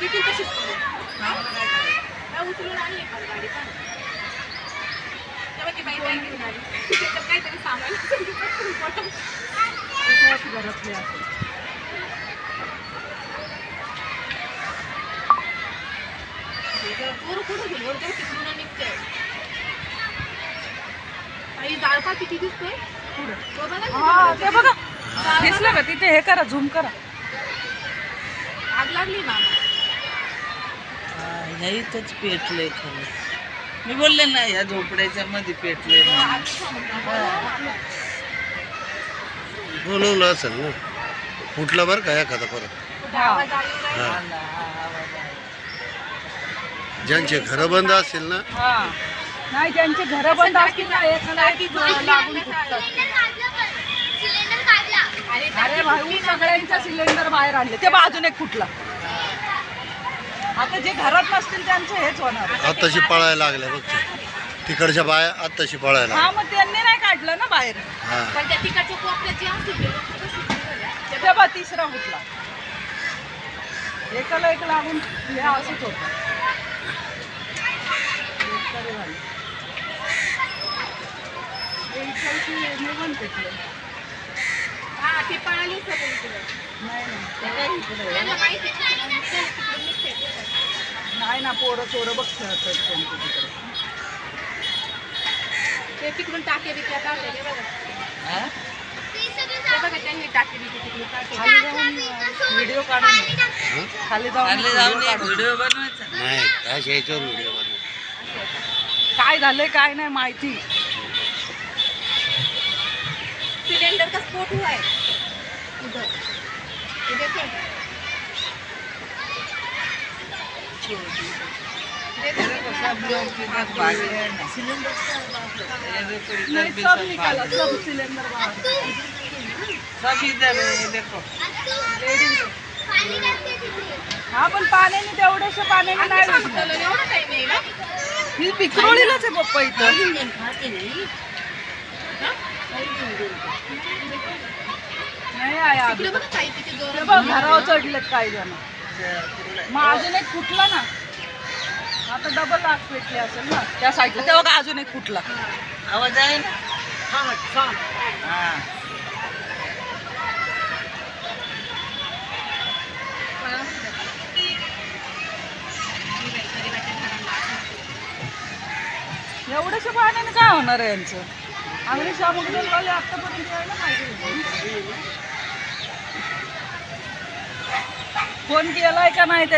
देतील तशीच करू. उचलून आणली मला गाडी का? तेव्हा ती बाई बाई घेऊन आली. त्याच्यात काहीतरी सामान घरातले असेल ना. दिसलं का तिथे? हे करा झूम करा. आग लागली मामा. ह्या इथंच पेटलंय खरं. मी बोलले ना ह्या झोपड्याच्या मध्ये पेटले. बोलवलं असेल ना. फुटलं बरं का एखादा परत? नाही. हा. ज्यांचे घरं बंद असतील ना. हा. नाही ज्यांचे घर बंद असतील ना एखादा लागून फुटतात. अरे भाऊ सगळ्यांचा सिलेंडर बाहेर आणले. ते बाजून एक फुटला. आता जे घरात नसतील त्यांचं हेच होणार. आत्ताशी पळायला लागल्या बघ. तिकडच्या बाया आत्ताशी पळायला हा मग त्यांनी नाही काढलं ना बाहेर? हा. पण त्या तिकडच्या कोपऱ्यात जे असतील ते लोकं कशी झाल्या? ते बा तिसरा फुटला एकाला एक लागून हे असंच होत. हा, ते पळाली सगळी इकडं. नाही. पोरं चोरं बघ खेळतात त्यांच्या तिकडे ते तिकडून टाके बिकल्या काढले ते बघा. ते बघा त्यांनी टाके बिके तिकडून काढले खाली जाऊन व्हिडिओ काढून. खाली जाऊन. व्हिडिओ बनवायचा. नाही अशा याच्यावर व्हिडिओ बनव. काय झालंय काय नाही माहिती. सिलेंडर का स्फोट हुआ है. इधर. हैं? इधर नाही भी सब सब निकाला भागे। सब सिलेंडर बाहेर. सब इधर है देखो. हा पण पाण्याने तेवढ्याशा पाण्याने नाही ही पिकरोळीलाच आहे पप्पा इथं. नाही. आहे घरावर चढलेत काही जण. मग अजून एक फुटला ना. आता डबल आग पेटली असेल ना. त्या साईडला. तेव्हा का अजून एक फुटला? आवाज आहे ना? हाँ एवढ्याशा पाण्याने काय होणार आहे यांचं? अग्निशामक दलवाले आतापर्यंत यायला पाहिजे फोन केलाय का नाही त्या